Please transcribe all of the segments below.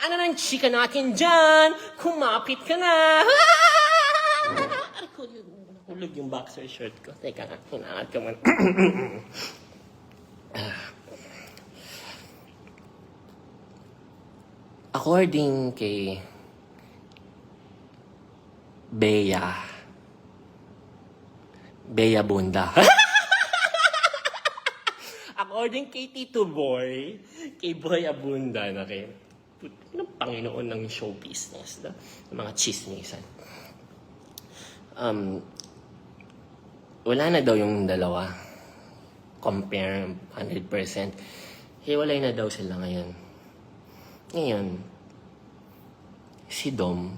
Ano nang chika natin dyan? Kumapit ka na! Nahulog yung boxer shirt ko. Teka nga, hinaangat ka man. According kay Bea, Bea Bunda. According kay Tito Boy, kay Boy Abunda na kay ng Panginoon ng show business, no? ng mga chismisan. Um, wala na daw yung dalawa. Compare 100%. Hiwalay na daw sila ngayon. Ngayon, si Dom,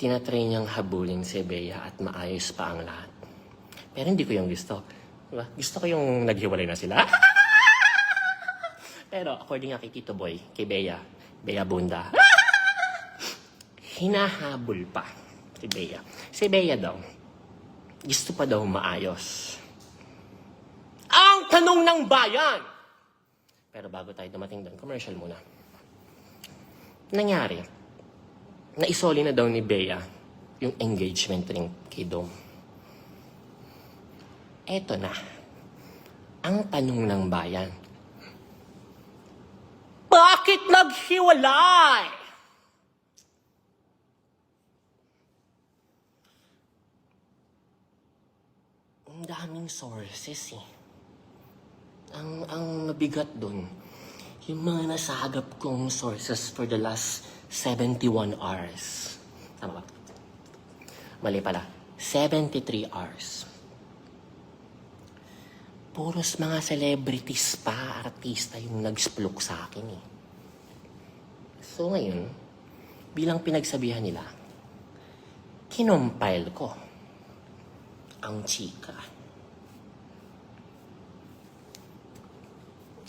tinatry niyang habulin si Bea at maayos pa ang lahat. Pero hindi ko yung gusto. Diba? Gusto ko yung naghiwalay na sila. Pero according nga kay Tito Boy, kay Bea, Bea Bunda, hinahabol pa si Bea. Si Bea daw, gusto pa daw maayos. Ang tanong ng bayan! Pero bago tayo dumating doon, commercial muna. Nangyari, naisoli na daw ni Bea yung engagement ring kay Dom. Eto na, ang tanong ng bayan. Bakit naghiwalay? Ang daming sources eh. Ang, ang mabigat dun, yung mga nasagap kong sources for the last 71 hours. Tama ba? Mali pala. 73 hours. Puros mga celebrities pa, artista yung nag-splok sa akin eh. So ngayon, bilang pinagsabihan nila, kinompile ko ang chika.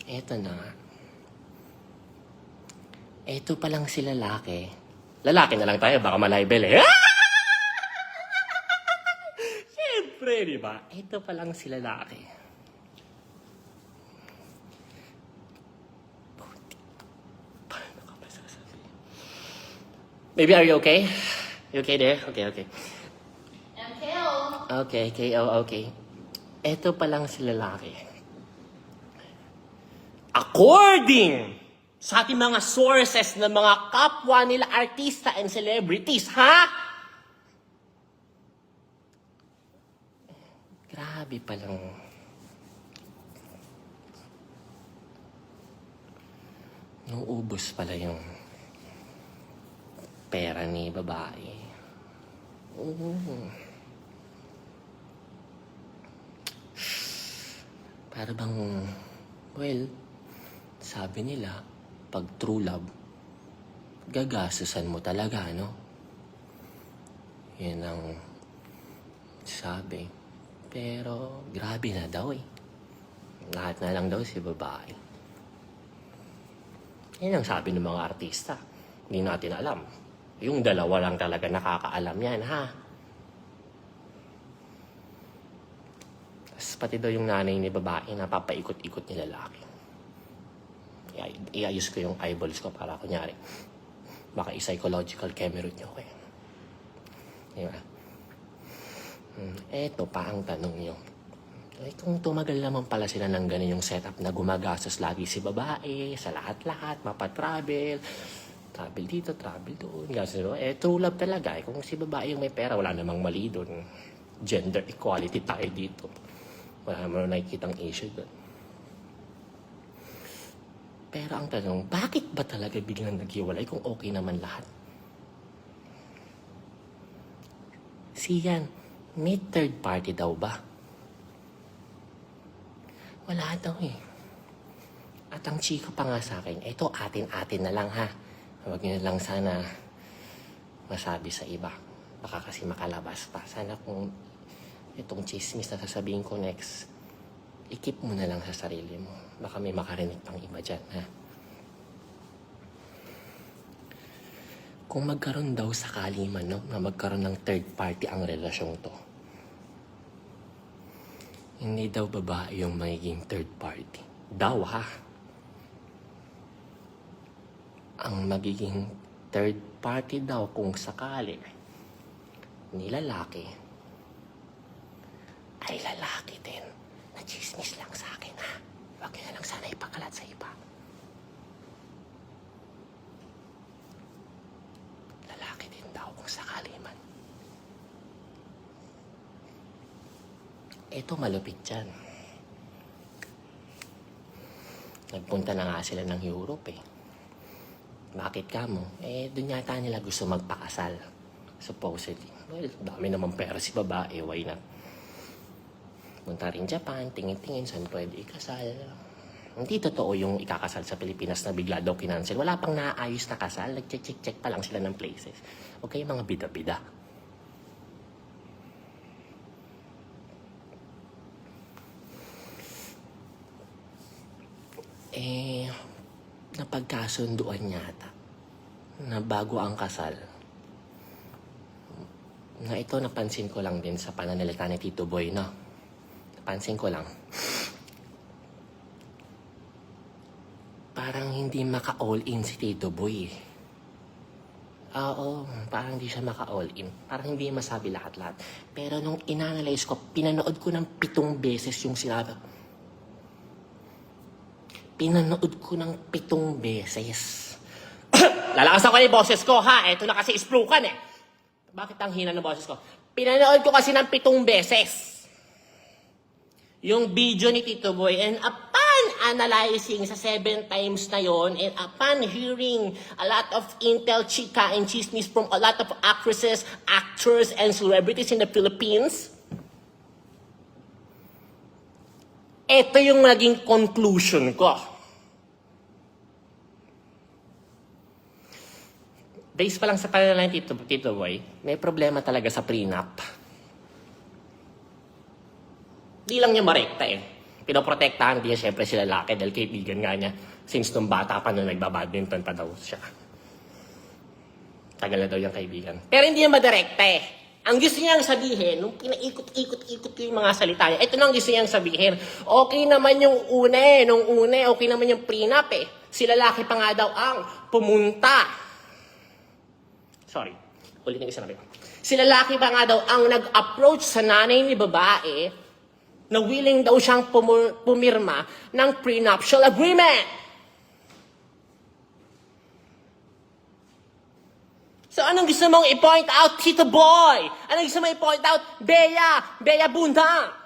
Eto na. Eto pa lang si lalaki. Lalaki na lang tayo, baka malibel eh. Siyempre, di ba? Eto pa lang si lalaki. Paano ka ba sasabihin? Baby, are you okay? You okay there? Okay, okay. MKO. Okay, okay, oh, okay. Eto pa lang si lalaki. According sa ating mga sources ng mga kapwa nila artista and celebrities, ha? Grabe pa lang. Nauubos pala yung pera ni babae. Oo. Para bang, well, sabi nila, pag true love, gagastusan mo talaga, no? Yan ang sabi. Pero, grabe na daw eh. Lahat na lang daw si babae. Yan ang sabi ng mga artista. Hindi natin alam. Yung dalawa lang talaga nakakaalam yan, ha? Tapos pati daw yung nanay ni babae na papaikot-ikot ni lalaki. Iayos ko yung eyeballs ko para kunyari. Baka i-psychological camera niyo ko eh. Di ba? Hmm, eto pa ang tanong nyo. Eh, kung tumagal naman pala sila ng ganun yung setup na gumagastos lagi si babae, sa lahat-lahat, mapatravel, travel dito, travel doon, gastos doon. Eh, true love talaga. Eh, kung si babae yung may pera, wala namang mali doon. Gender equality tayo dito. Wala naman nakikitang issue doon. Pero ang tanong, bakit ba talaga biglang naghiwalay kung okay naman lahat? Siyan, may third party daw ba? Wala daw eh. At ang chika pa nga sa akin, ito atin-atin na lang ha. Huwag niyo lang sana masabi sa iba. Baka kasi makalabas pa. Sana kung itong chismis na sasabihin ko next, ikip mo na lang sa sarili mo. Baka may makarinig pang iba dyan, ha? Kung magkaroon daw sakali man, no, na magkaroon ng third party ang relasyong to, hindi daw babae yung magiging third party. Daw, ha? Ang magiging third party daw kung sakali ni lalaki ay lalaki din na chismis lang sa akin ha. Niyo na lang sana ipakalat sa iba. Lalaki din daw kung sakali man. Ito malupit dyan. Nagpunta na nga sila ng Europe eh. Bakit ka mo? Eh, doon yata nila gusto magpakasal. Supposedly. Well, dami naman pera si babae. Why not? Punta rin Japan, tingin-tingin saan pwede ikasal. Hindi totoo yung ikakasal sa Pilipinas na bigla daw kinansel. Wala pang naayos na kasal. Nag-check-check pa lang sila ng places. Okay, mga bida-bida. Eh, napagkasunduan yata na bago ang kasal. Na ito napansin ko lang din sa pananalita ni Tito Boy, no? Napansin ko lang. Parang hindi maka-all in si Tito Boy. eh. Oo, parang hindi siya maka-all in. Parang hindi masabi lahat-lahat. Pero nung inanalyze ko, pinanood ko ng pitong beses yung sinabi. Pinanood ko ng pitong beses. Lalakas ako yung boses ko, ha? Ito na kasi isplukan, eh. Bakit ang hina ng boses ko? Pinanood ko kasi ng pitong beses. Yung video ni Tito Boy and upon analyzing sa seven times na yon and upon hearing a lot of intel chika and chismis from a lot of actresses, actors, and celebrities in the Philippines, ito yung naging conclusion ko. Based pa lang sa pangalan ni Tito, Tito Boy, may problema talaga sa prenup. Di lang niya marekta eh. Pinoprotektahan niya siyempre si lalaki dahil kaibigan nga niya since nung bata pa nung nagbabadminton pa daw siya. Tagal na daw yung kaibigan. Pero hindi niya madirekta eh. Ang gusto niyang sabihin, nung pinaikot-ikot-ikot ko yung mga salita niya, ito na ang gusto niyang sabihin. Okay naman yung una eh. Nung una okay naman yung prenup eh. Si lalaki pa nga daw ang pumunta Sorry. Ulitin ko sinabi ko. Si lalaki pa nga daw ang nag-approach sa nanay ni babae na willing daw siyang pumirma ng prenuptial agreement. So anong gusto mong i-point out, Tito Boy? Anong gusto mong i-point out, Bea? Bea Bunda?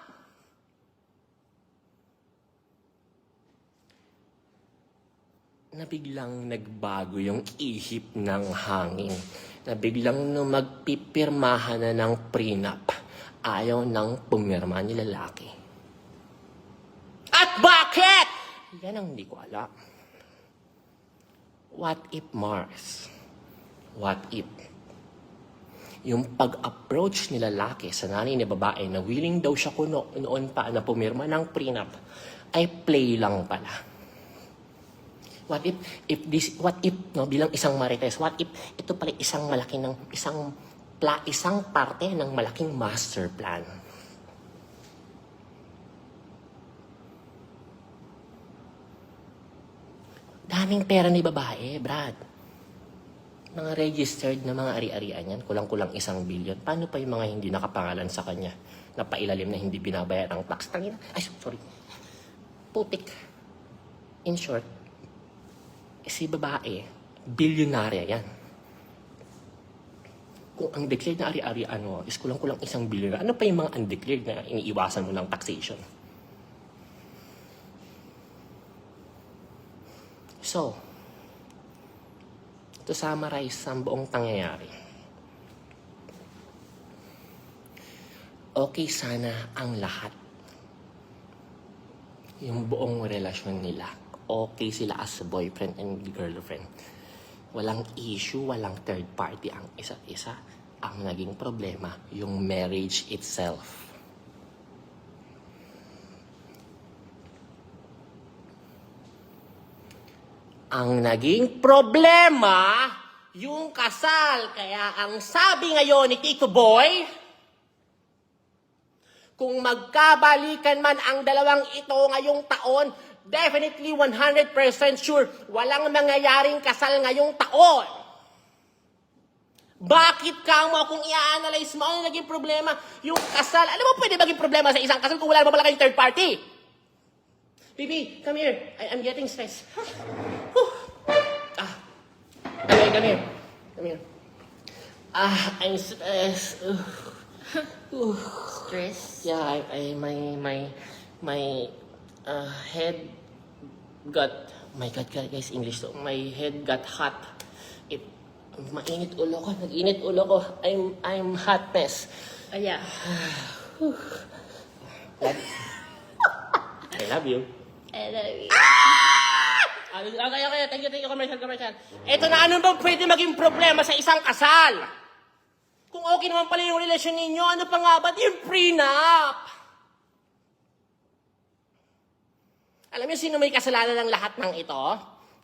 na biglang nagbago yung ihip ng hangin. Na biglang nung magpipirmahan na ng prenup, ayaw nang pumirma ni lalaki. At bakit? Yan ang hindi ko alam. What if Mars? What if? Yung pag-approach ni lalaki sa nanay ni babae na willing daw siya kuno noon pa na pumirma ng prenup, ay play lang pala. What if, if this, what if, no, bilang isang marites, what if ito pala isang malaki ng, isang, pla, isang parte ng malaking master plan. Daming pera ni babae, Brad. Mga registered na mga ari-arian yan, kulang-kulang isang billion. Paano pa yung mga hindi nakapangalan sa kanya na pailalim na hindi binabayad ang tax? Tangina, ay, sorry. Putik. In short, si babae, bilyonarya yan. Kung ang declared na ari-arian mo is kulang-kulang isang bilyon, ano pa yung mga undeclared na iniiwasan mo ng taxation? So, to summarize ang buong pangyayari, okay sana ang lahat. Yung buong relasyon nila okay sila as boyfriend and girlfriend. Walang issue, walang third party ang isa't isa. Ang naging problema, yung marriage itself. Ang naging problema, yung kasal. Kaya ang sabi ngayon ni Tito Boy, kung magkabalikan man ang dalawang ito ngayong taon, definitely 100% sure, walang mangyayaring kasal ngayong taon. Bakit ka mo kung i-analyze mo ano naging problema? Yung kasal, alam mo pwede maging problema sa isang kasal kung wala naman pala kayong third party. Bibi, come here. I, I'm getting stressed. Ah. Come here, come here. Ah, I'm stressed. Ugh. Stress. Yeah, I, I my my my uh, head got my God guys English to. My head got hot. It mainit ulo ko, nag-init ulo ko. I'm I'm hot mess. Oh, yeah. I love you. I love you. Ah, Okay, okay, thank you, thank you, commercial, commercial. Ito na, ano bang pwede maging problema sa isang kasal? Kung okay naman pala yung relasyon ninyo, ano pa nga ba? Yung prenup! Alam niyo sino may kasalanan ng lahat ng ito?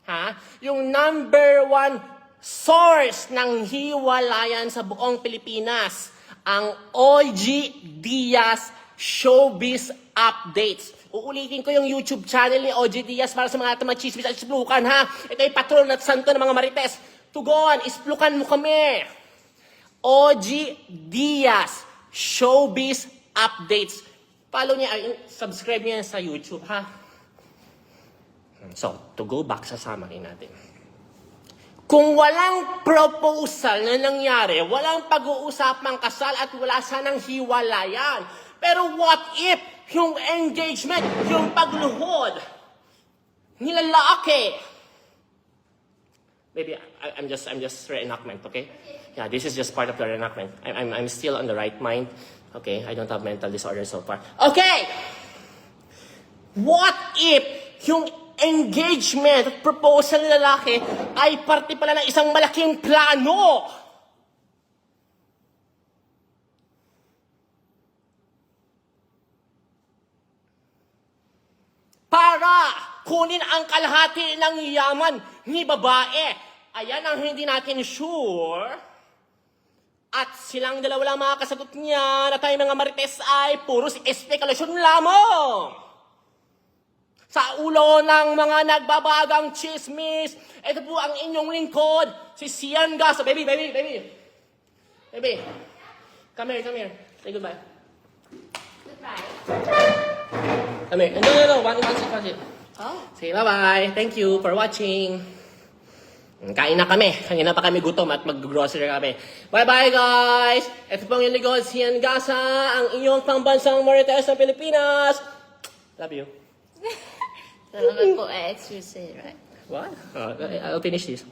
Ha? Yung number one source ng hiwalayan sa buong Pilipinas, ang OG Diaz Showbiz Updates. Uulitin ko yung YouTube channel ni OG Diaz para sa mga tamachismis at isplukan ha. Ito ay patron at santo ng mga marites. Tugon, isplukan mo kami. OG Diaz Showbiz Updates. Follow niya, ay, subscribe niya sa YouTube ha. So, to go back sa summary natin. Kung walang proposal na nangyari, walang pag-uusapang kasal at wala sanang hiwalayan. Pero what if yung engagement, yung pagluhod, nilalaki? Maybe I, I'm just I'm just reenactment, okay? Yeah, this is just part of the reenactment. I'm, I'm I'm still on the right mind. Okay, I don't have mental disorder so far. Okay. What if yung engagement at proposal ng lalaki ay parte pala ng isang malaking plano? Para kunin ang kalahati ng yaman ni babae. Ayan ang hindi natin sure. At silang dalawa lang makakasagot niya na tayo mga marites ay puros espekulasyon lamang sa ulo ng mga nagbabagang chismis. Ito po ang inyong lingkod, si Sian Gaso. Baby, baby, baby. Baby. Come here, come here. Say goodbye. Goodbye. Come here. No, no, no. One, one, sit, one, sit. Oh. Say bye-bye. Thank you for watching. Kain na kami. Kanina pa kami gutom at mag-grocery kami. Bye-bye, guys! Ito pong yung lingkod, Sian Gasa, ang inyong pambansang Marites ng Pilipinas. Love you. Kailangan ko exercise, right? What? Uh, I'll finish this.